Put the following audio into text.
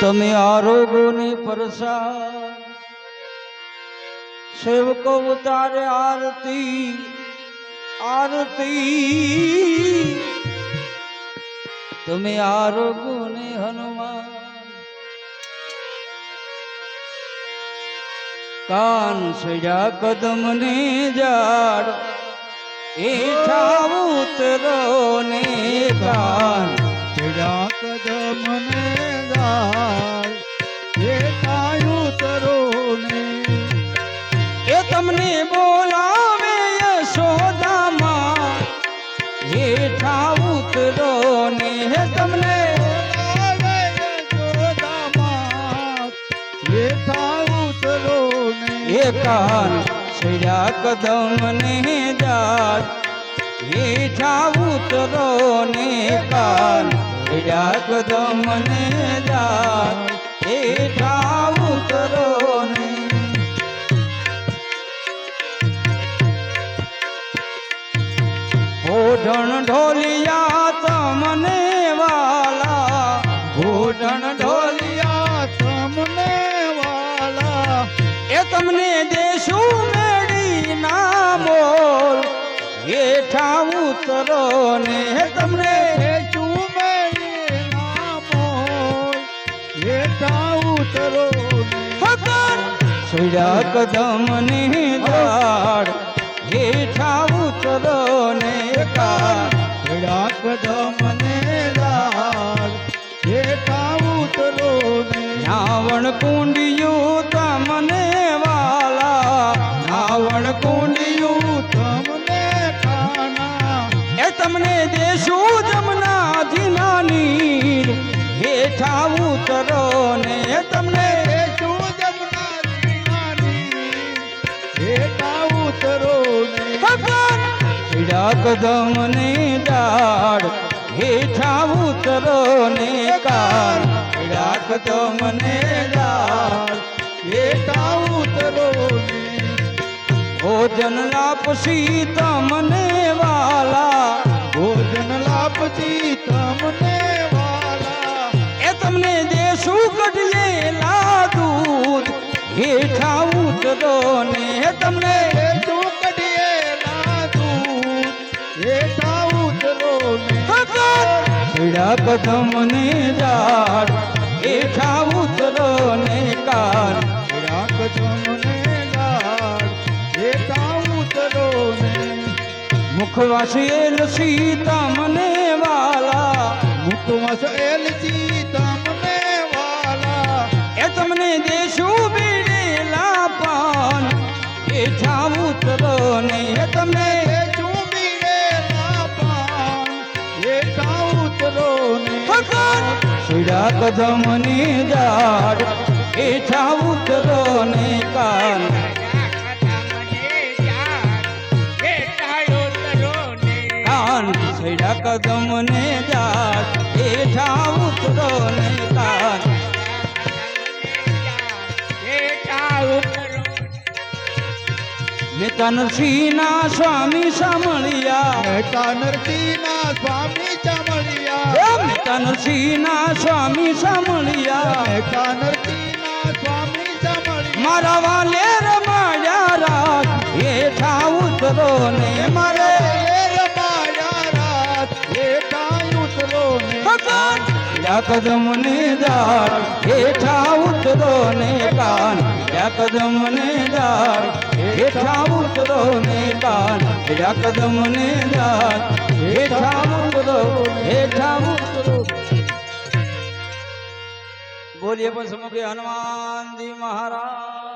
તમે આરોગોની પરસા સેવકો ઉતારે આરતી આરતી. તમે આરોગોને હનુમાન. કાન સજા કદમ ને જાડ એઠા ઉતરો ને કાન સજા કદમ એ કાન છડ્યા કદમ ને જાત હેઠા ઉતરો ને કાન છડ્યા કદમ ને જાત હેઠા ઉતરો ને ઓઢણ ઢોલિયા તમને વાલા. ઓઢણ ઢોલિયા તમને દેશું મેળી ના મોલ. હેઠા ઉતરો ને તમને હે ચુમેલી નામો હેઠા ઉતરો ને કદમ ને દાડ હેઠા ઉતરો ને ચડ્યા કદમ ને દાળ હેઠા ઉતરો ને રાવણ કુંડિયું તમને તમને દેશું જમનાથી નાની હેઠા ઉતરો ને તમને હે શું જમના હેઠા ઉતરો ને પીડા કદમ ને દાડ હેઠા ઉતરો ને કાર પીડા કદમ ને દાડ હેઠા ઉતરો ને. ભોજન લાપસી તમને વાલા. હેઠા ઉતરો ને તમને ચોકડીએ હેઠા ઉતરો ને પીડા કદમ ને દાડ હેઠા ઉતરો ને કાર હેઠા ઉતરો ને મુખવાસી સીતા મને વાલા. મુકવસ એલજી તમને વાલા. એ તમને દેશું ઉતરો ને એ તમને હે ચૂમીરે લાપાન હેઠા ઉતરો ને સુડા કદમ ને દાડ હેઠા ઉતરો ને કાન. સુડા કદમ ને દાડ હેઠા ઉતરો ને કાન. મેતા નરસિંહના સ્વામી સાંભળ્યા. હેઠા નરસિંહના સ્વામી ચમળિયા હે મેતા નરસિંહના સ્વામી સાંભળ્યા. હેઠા નરસિંહના સ્વામી ચમળિયા મારા વાલે રમાયા રાત હેઠા ઉતરો ને યા કદમ ને દાર હેઠા ઉતરો ને કાન. યા કદમ ને દાર હેઠા ઉતરો ને કાન. યા કદમ ને દાર હેઠા ઉતરો હેઠા ઉતરો. બોલીએ પણ સમગ્ર હનુમાનજી મહારાજ.